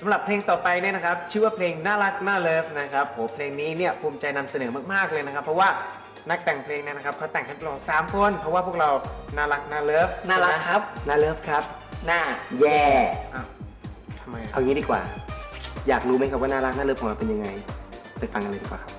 สำหรับเพลงต่อไปเนี่ยนะครับ ชื่อว่าเพลงน่ารักน่าเลิฟนะครับโหเพลงนี้เนี่ยภูมิใจนำเสนอมากๆเลยนะครับ เพราะว่านักแต่งเพลงเนี่ยนะครับเขาแต่งให้พวกเราสามคน เพราะว่าพวกเราน่ารักน่าเลิฟน่ารักใช่ไหมครับ น่าเลิฟครับ หน้าแย่อ้าวทำไมอะเอางี้ดีกว่า อยากรู้ไหมครับว่าน่ารักน่าเลิฟของเราเป็นยังไง ไปฟังกันเลยดีกว่าครับ